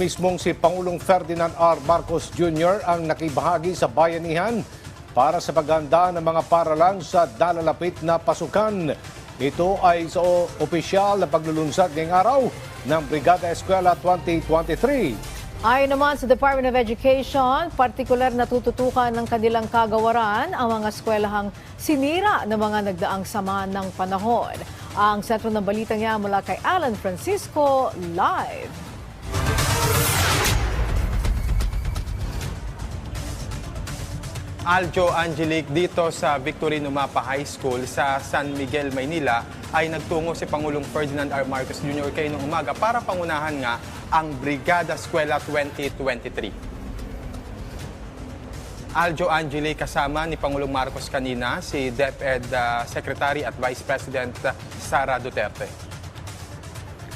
Mismong si Pangulong Ferdinand R. Marcos Jr. ang nakibahagi sa bayanihan para sa paghanda ng mga paralan sa dalalapit na pasukan. Ito ay sa opisyal na paglulunsad ngayong araw ng Brigada Eskwela 2023. Ayon naman sa Department of Education, partikular na tututukan ng kanilang kagawaran ang mga eskwelahang sinira ng mga nagdaang sama ng panahon. Ang sentro ng balita niya mula kay Alan Francisco, live. Aljo Angelic dito sa Victorino Mapa High School sa San Miguel, Maynila ay nagtungo si Pangulong Ferdinand R. Marcos Jr. kayo ng umaga para pangunahan nga ang Brigada Eskwela 2023. Aljo Angelic kasama ni Pangulong Marcos kanina si DepEd uh, Secretary at Vice President Sara Duterte.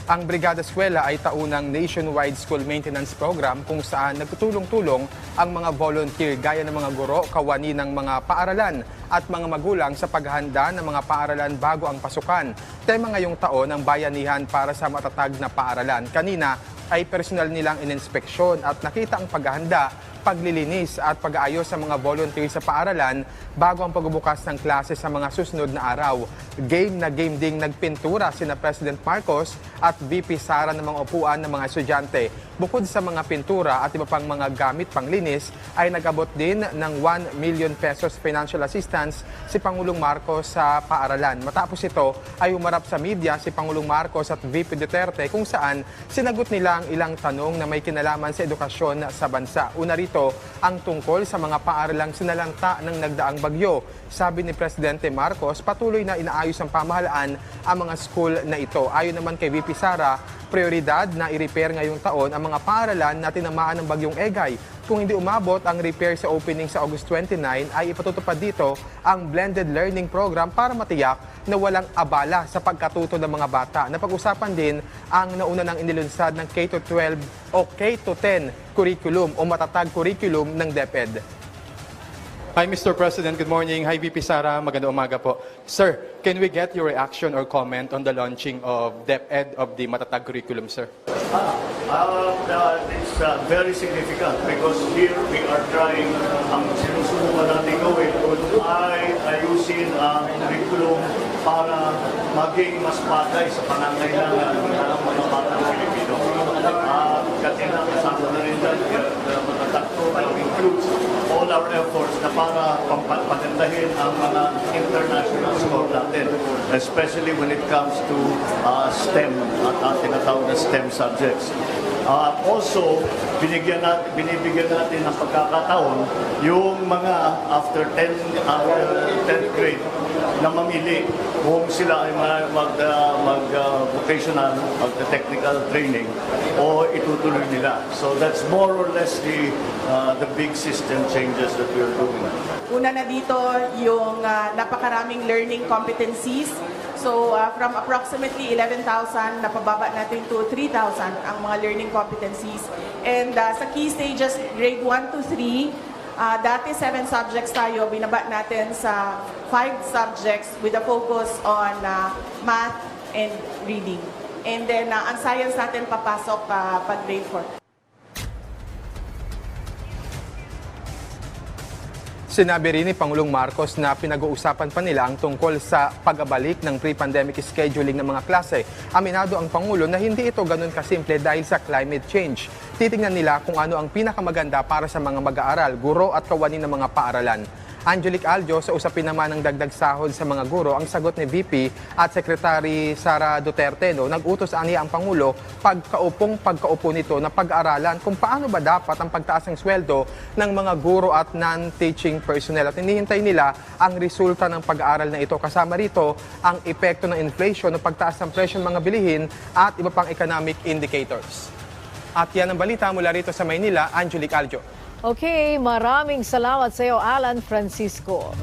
Ang Brigada Eskwela ay taunang nationwide school maintenance program kung saan nagtutulong-tulong ang mga volunteer gaya ng mga guro, kawani ng mga paaralan at mga magulang sa paghahanda ng mga paaralan bago ang pasukan. Tema ngayong taon ang bayanihan para sa matatag na paaralan. Kanina ay personal nilang ininspeksyon at nakita ang paghahanda paglilinis at pag-aayos sa mga volunteer sa paaralan bago ang pagbubukas ng klase sa mga susunod na araw. Game na game ding nagpintura sina President Marcos at VP Sara ng mga upuan ng mga estudyante. Bukod sa mga pintura at iba pang mga gamit panglinis, ay nagabot din ng 1 million pesos financial assistance si Pangulong Marcos sa paaralan. Matapos ito ay umarap sa media si Pangulong Marcos at VP Duterte kung saan sinagot nila ang ilang tanong na may kinalaman sa edukasyon sa bansa. Una rito, ang tungkol sa mga paaralang sinalanta ng nagdaang bagyo. Sabi ni Presidente Marcos, patuloy na inaayos ng pamahalaan ang mga school na ito. Ayon naman kay VP Sara, prioridad na i-repair ngayong taon ang mga paaralan na tinamaan ng bagyong Egay. Kung hindi umabot ang repair sa opening sa August 29, ay ipatutupad dito ang blended learning program para matiyak na walang abala sa pagkatuto ng mga bata. Napag-usapan din ang nauna ng inilunsad ng K-12 o K-10 curriculum o matatag curriculum ng DepEd. Hi, Mr. President. Good morning. Hi, VP Sara. Magandang umaga po. Sir, can we get your reaction or comment on the launching of DepEd of the Matatag curriculum, sir? Uh, uh, it's uh, very significant because here we are trying, ang sinusubukan natin gawin ay ayusin ang curriculum para maging mas bagay sa pangangailangan ng mga batang Pilipino. Uh, kanina kasama na rin dyan, uh, matatakto na includes all our efforts na para pampagandahin ang mga international score natin, especially when it comes to uh, STEM at uh, na STEM subjects. Uh, also, binigyan natin, binibigyan natin ng pagkakataon yung mga after 10, after 10th grade na mamili kung sila ay ma- mag, mag uh, vocational, mag technical training o itutuloy nila. So that's more or less the uh, the big system changes that we are doing. Una na dito yung ah, napakaraming learning competencies. So ah, from approximately 11,000, napababa natin to 3,000 ang mga learning competencies. And ah, sa key stages, grade 1 to 3, ah, dati 7 subjects tayo, binaba natin sa 5 subjects with a focus on ah, math and reading. And then ah, ang science natin papasok ah, pag grade 4. Sinabi rin ni Pangulong Marcos na pinag-uusapan pa nila ang tungkol sa pagabalik ng pre-pandemic scheduling ng mga klase. Aminado ang Pangulo na hindi ito ganun kasimple dahil sa climate change. Titingnan nila kung ano ang pinakamaganda para sa mga mag-aaral, guro at kawani ng mga paaralan. Angelic Aljo sa usapin naman ng dagdag sahod sa mga guro ang sagot ni VP at Secretary Sara Duterte no nagutos aniya ang pangulo pagkaupong pagkaupo nito na pag-aralan kung paano ba dapat ang pagtaas ng sweldo ng mga guro at non-teaching personnel at hinihintay nila ang resulta ng pag-aaral na ito kasama rito ang epekto ng inflation ng pagtaas ng presyo ng mga bilihin at iba pang economic indicators. At yan ang balita mula rito sa Maynila, Angelic Aljo. Okay, maraming salamat sa iyo, Alan Francisco.